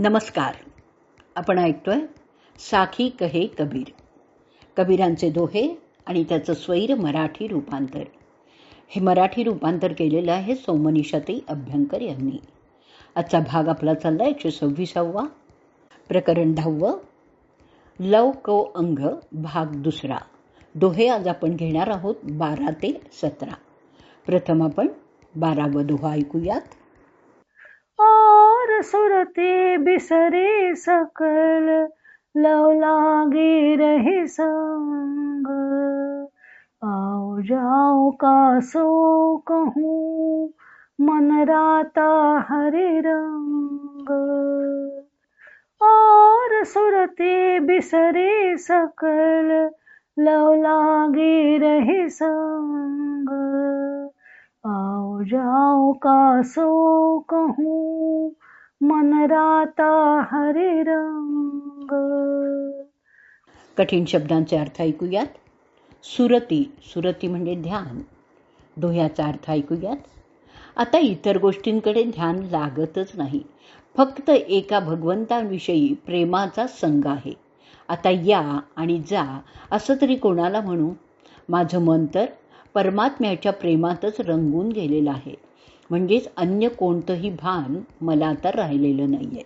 नमस्कार. आपण ऐकतोय साखी कहे कबीर. कबीरांचे दोहे आणि त्याचं स्वैर मराठी रूपांतर. हे मराठी रूपांतर केलेलं आहे सोमनीषाती अभ्यंकर यांनी. आजचा भाग आपला चालला एकशे सव्वीसावा. प्रकरण दहावं. लव को अंग भाग दुसरा. दोहे आज आपण घेणार आहोत बारा ते सतरा. प्रथम आपण बारावं दोहा ऐकूयात. सुरते बिसरे सकल लव लागे रहे संग। आओ जाओ का सो कहूँ मन राता हरे रंग। और सुरते बिसरे सकल लव लागे रहे संग। आओ जाओ का सो कहूँ मन राता हरे रंग. कठीण शब्दांचे अर्थ ऐकूयात. सुरती सुरती म्हणजे ध्यान. दोह्याचा अर्थ ऐकूयात. आता इतर गोष्टींकडे ध्यान लागतच नाही. फक्त एका भगवंतांविषयी प्रेमाचा संग आहे. आता या आणि जा असं तरी कोणाला म्हणू? माझं मन तर परमात्म्याच्या प्रेमातच रंगून गेलेलं आहे. म्हणजेच अन्य कोणतंही भान मला आता राहिलेलं नाही आहे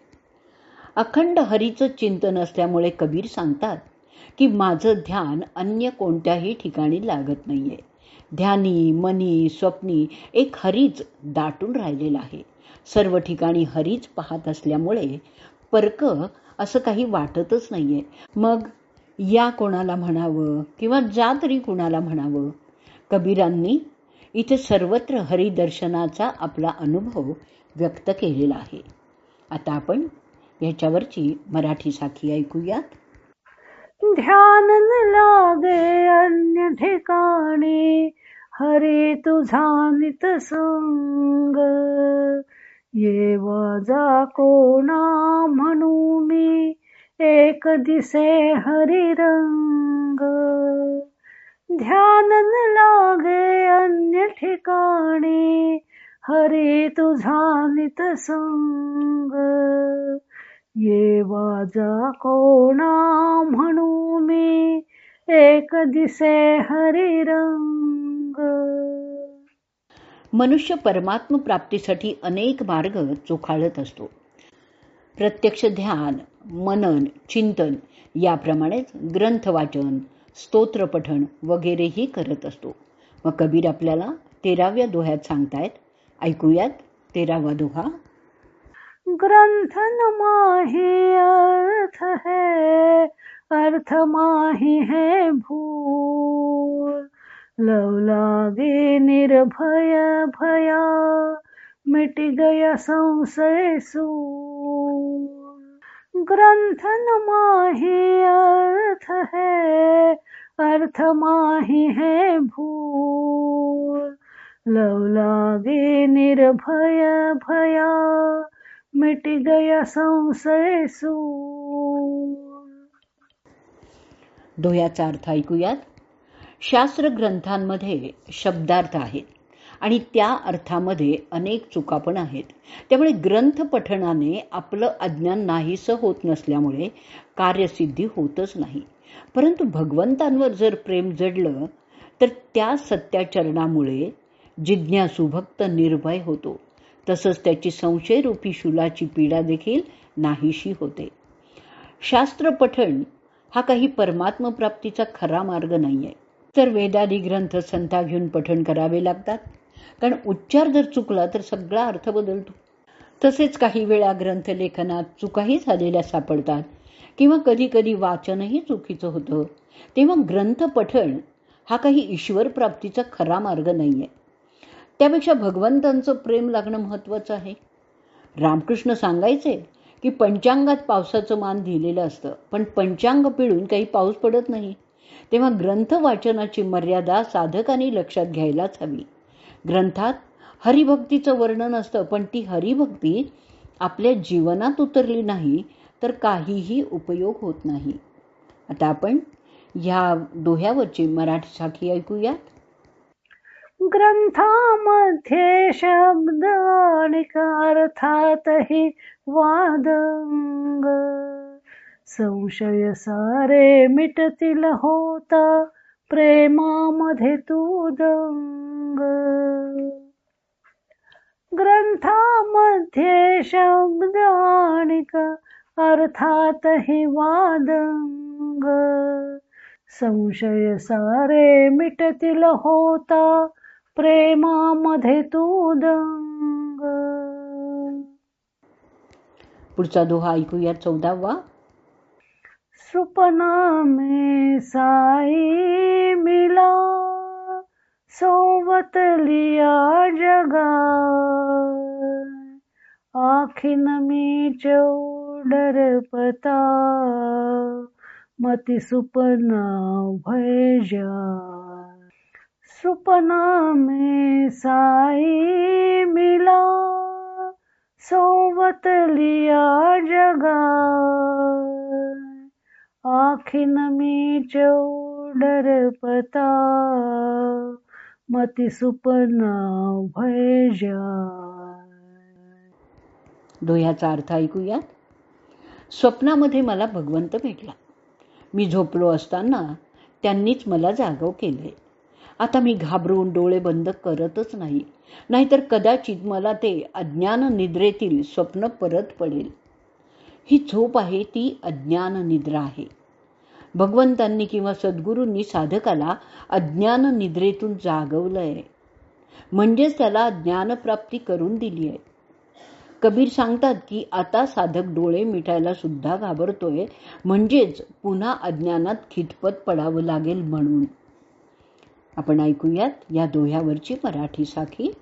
अखंड हरीचं चिंतन असल्यामुळे कबीर सांगतात की माझं ध्यान अन्य कोणत्याही ठिकाणी लागत नाही आहे ध्यानी मनी स्वप्नी एक हरीच दाटून राहिलेलं आहे. सर्व ठिकाणी हरीच पाहत असल्यामुळे परक असं काही वाटतच नाही आहे मग या कोणाला म्हणावं किंवा जा तरी कोणाला म्हणावं? कबीरांनी इथे सर्वत्र हरिदर्शनाचा आपला अनुभव व्यक्त केलेला आहे. आता आपण याच्यावरची मराठी साखी ऐकूयात. ध्यान न लागे अन्य ठिकाणी हरे तुझा नित संग ये जा कोणा म्हणू मी एक दिसे हरिरंग. ध्यान न लागे अन्य ठिकाणी. हरे तुझा नित संग. ये वाजा कोणा म्हणू मी. एक दिसे हरी रंग. मनुष्य परमात्म प्राप्तीसाठी अनेक मार्ग चोखाळत असतो. प्रत्यक्ष ध्यान मनन चिंतन याप्रमाणेच ग्रंथ वाचन स्तोत्र पठण वगैरेही करत असतो. मग कबीर आपल्याला तेराव्या दोह्यात सांगतायत. ऐकूयात तेरावा दोहा. ग्रंथन माही अर्थ है, अर्थ माही है भूल. लव लागे निर्भय भया, मिट गया संशय सूल. ग्रंथन माही अर्थ है अर्थ माही है भूल लव लागे निर्भय भया मिट गया संशय दोह्याचा अर्थ ऐकूयात? शास्त्र ग्रंथांमध्ये शब्दार्थ आहेत आणि त्या अर्थामध्ये अनेक चुका पण आहेत. त्यामुळे ग्रंथ पठणाने आपलं अज्ञान नाहीसं होत नसल्यामुळे कार्यसिद्धी होतच नाही. परंतु भगवंतांवर जर प्रेम जडलं तर त्या सत्याचरणामुळे जिज्ञासू भक्त निर्भय होतो. तसंच त्याची संशयरूपी शुलाची पीडा देखील नाहीशी होते. शास्त्र पठण हा काही परमात्मप्राप्तीचा खरा मार्ग नाही आहे तर वेदादी ग्रंथ संथा घेऊन पठण करावे लागतात. कारण उच्चार जर चुकला तर सगळा अर्थ बदलतो. तसेच काही वेळा ग्रंथलेखनात चुकाही झालेल्या सापडतात. किंवा कधी कधी वाचनही चुकीचं होतं. तेव्हा ग्रंथ पठण हा काही ईश्वर प्राप्तीचा खरा मार्ग नाही आहे त्यापेक्षा भगवंतांचं प्रेम लागणं महत्त्वाचं आहे. रामकृष्ण सांगायचे की पंचांगात पावसाचं मान दिलेलं असतं पण पंचांग पिळून काही पाऊस पडत नाही. तेव्हा ग्रंथ वाचनाची मर्यादा साधकांनी लक्षात घ्यायलाच हवी. ग्रंथात हरिभक्तीचं वर्णन असतं पण ती हरिभक्ती आपल्या जीवनात उतरली नाही तर काहीही उपयोग होत नाही. आता आपण ह्या दोह्यावरची मराठी साखी ऐकूयात. ग्रंथामध्ये शब्द आणि अर्थातही वादंग संशय सारे मिटतील होता प्रेमामध्ये तू दंग ग्रंथामध्ये शब्द आणि अर्थातही वादंग. संशय सारे मिटतील होता प्रेमामध्ये तू दंग. पुढचा दोहा ऐकूया चौदावा. सुपना में साई मिला सोबत लिया जगा आखिन मी चौडर पता, मति सुपना भय। सुपना में साई मिला सोबत लिया जगा। आखिन मी चौडर पता, मति सुपना भय। जा दोह्याचा अर्थ ऐकूया स्वप्नामध्ये मला भगवंत भेटला. मी झोपलो असताना त्यांनीच मला जागव केले. आता मी घाबरून डोळे बंद करतच नाही. नाहीतर कदाचित मला ते अज्ञान निद्रेतील स्वप्न परत पडेल. ही झोप आहे ती अज्ञान निद्रा आहे. भगवंतांनी किंवा सद्गुरूंनी साधकाला अज्ञान निद्रेतून आहे म्हणजेच त्याला ज्ञानप्राप्ती करून दिली आहे कबीर सांगतात की आता साधक डोळे मिटायला सुद्धा घाबरतोय. म्हणजेच पुन्हा अज्ञानात खितपत पडावं लागेल म्हणून. आपण ऐकूयात या दोह्यावरची मराठी साखी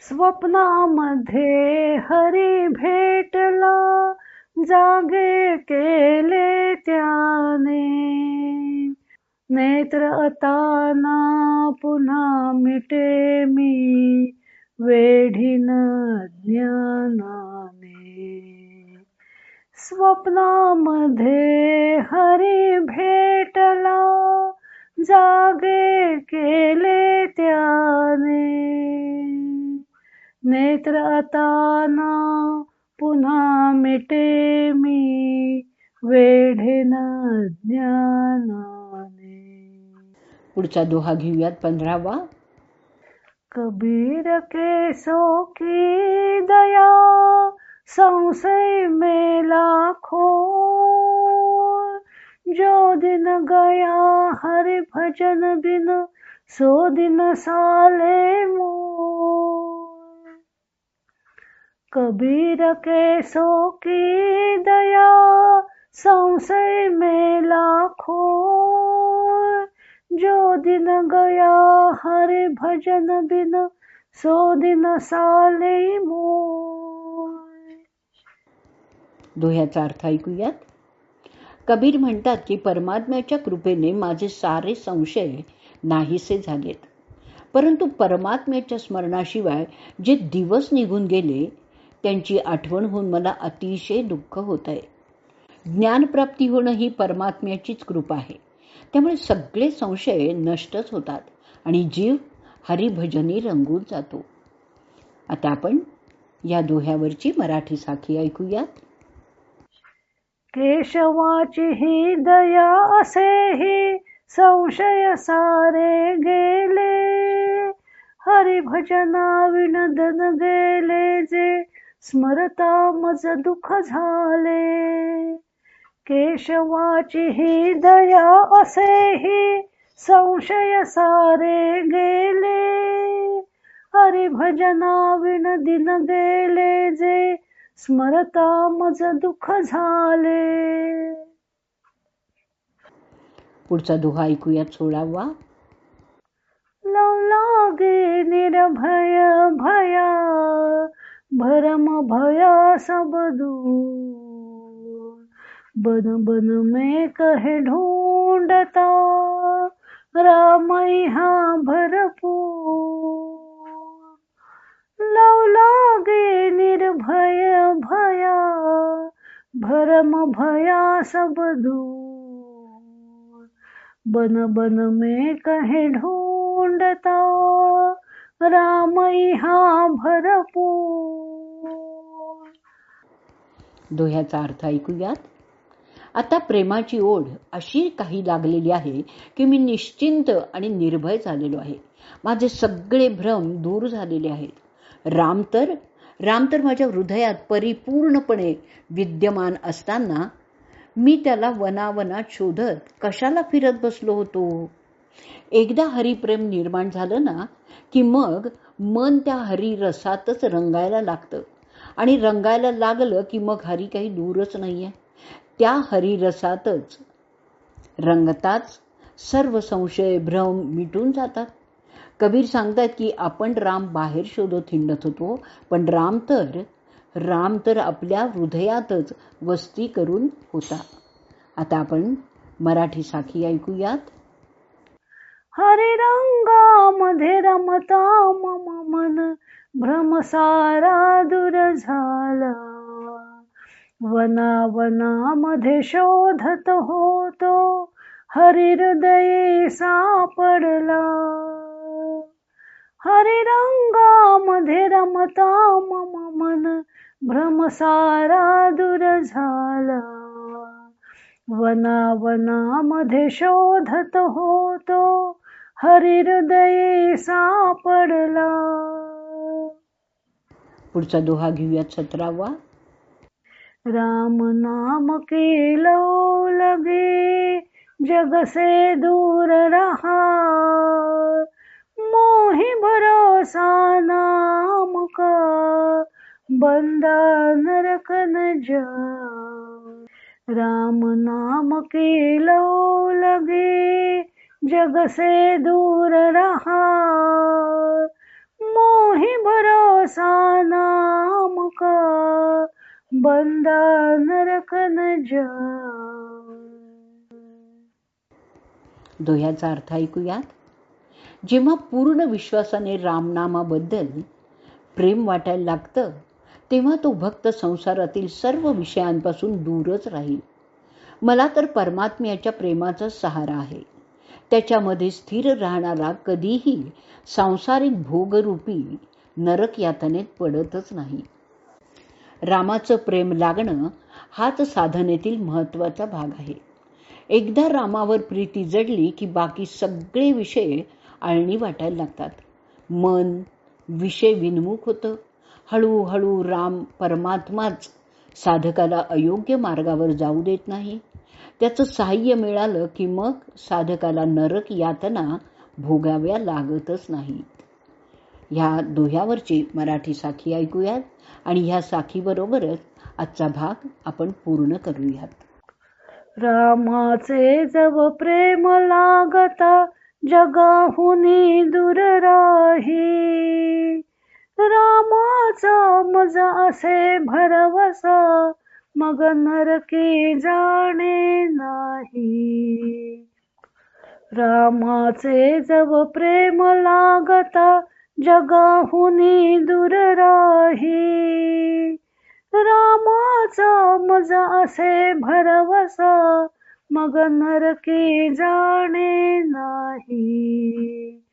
स्वप्नामध्ये हरी भेटला जागे केले त्याने. नेत्र अताना पुन्हा मिटे मी. वेढिन ज्ञानाने. स्वप्नामध्ये हरी भेटला जागे केले त्याने. नेत्र अताना पुन्हा मिटे मी वेढेन ज्ञानाने. पुढचा दोहा घेऊयात पंधरावा. कबीर के सो की दया संशय में लाखो। जो दिन गया हरि भजन बिन सो दिन साले मो कबीर के सो की दया संशय में लाखों। दिन गया हरे भजन बिन सो दिन साले दोह्याचा अर्थ ऐकूयात. कबीर म्हणतात की परमात्म्याच्या कृपेने माझे सारे संशय नाहीसे झालेत. परंतु परमात्म्याच्या स्मरणाशिवाय जे दिवस निघून गेले त्यांची आठवण होऊन मला अतिशय दुःख होत आहे ज्ञानप्राप्ती होणं ही परमात्म्याचीच कृपा आहे. त्यामुळे सगळे संशय नष्टच होतात आणि जीव हरिभजनी रंगून जातो. आता आपण या दोह्यावरची मराठी साखी ऐकूयात. केशवाची ही दया असे ही संशय सारे गेले. हरिभजना विनदन गेले जे स्मरता मज दुःख झाले. केशवाची ही दया असेही संशय सारे गेले. हरिभजना विनदिन गेले जे स्मरता मज दुःख झाले. पुढचा दोहा ऐकूयात सोळावा. लव लागे निर्भय भया भरम भया सब दूर. बन बन में कहे ढूंढता, राम यहाँ भरपूर। लव लागे निर्भय भया, भरम भया सब दूर। बन बन में कहे ढूंढता मांडता रामई हा भरपूर। दोह्याचा अर्थ ऐकूयात? आता प्रेमाची ओढ अशी काही लागलेली आहे की मी निश्चिंत आणि निर्भय झालेलो आहे. माझे सगळे भ्रम दूर झालेले आहेत. राम तर राम तर माझ्या हृदयात परिपूर्णपणे विद्यमान असताना मी त्याला वनावनात शोधत कशाला फिरत बसलो होतो? एकदा हरिप्रेम निर्माण झालं ना की मग मन त्या हरिरसातच रंगायला लागतं. आणि रंगायला लागलं की मग हरी काही दूरच नाही आहे त्या हरिरसातच. रंगताच सर्व संशय भ्रम मिटून जातात. कबीर सांगतात की आपण राम बाहेर शोधत हिंडत होतो पण राम तर राम तर आपल्या हृदयातच वस्ती करून होता. आता आपण मराठी साखी ऐकूयात. हरे रंगामध्ये रमता मम मन भ्रमसारा दूर झाला. वनावनामध्ये शोधत होतो. हरिहृदये सापडला. हरिरंगामध्ये रमता मम मन. भ्रमसारा दूर झाला. वनावनामध्ये शोधत होतो. हरिहृदये सापडला. पुढचा दोहा घेऊयात सतरावा. राम नाम केलो लगे जग से दूर रहा। मोहि भरोसा नाम का बंदा नरक न जा। राम नाम केलो लगे जग से दूर रहा। मोहि भरोसा नाम बंदा नरक न जा दोह्याचा अर्थ ऐकूयात? जेव्हा पूर्ण विश्वासाने रामनामाबद्दल प्रेम वाटायला लागतं तेव्हा तो भक्त संसारातील सर्व विषयांपासून दूरच राहील. मला तर परमात्म्याच्या प्रेमाचा सहारा आहे. त्याच्यामध्ये स्थिर राहणारा कधीही सांसारिक भोगरूपी नरक यातनेत पडतच नाही. रामाचं प्रेम लागणं हाच साधनेतील महत्त्वाचा भाग आहे. एकदा रामावर प्रीती जडली की बाकी सगळे विषय आळणी वाटायला लागतात. मन विषय विनमुख होतं. हळूहळू राम परमात्माच साधकाला अयोग्य मार्गावर जाऊ देत नाही. त्याचं सहाय्य मिळालं की मग साधकाला नरक यातना भोगाव्या लागतच नाहीत. ह्या दोह्यावरची मराठी साखी ऐकूयात आणि ह्या साखीबरोबरच आजचा भाग आपण पूर्ण करूयात. रामाचे जव प्रेम लागता जगाहुनी दूर राही. रामाचा मजा असे भरवसा मग नरकी जाणे नाही. रामाचे जव प्रेम लागता जगाहुनी दूर राही. रामाचा मजा असे भरवसा मग नरकी जाणे नाही.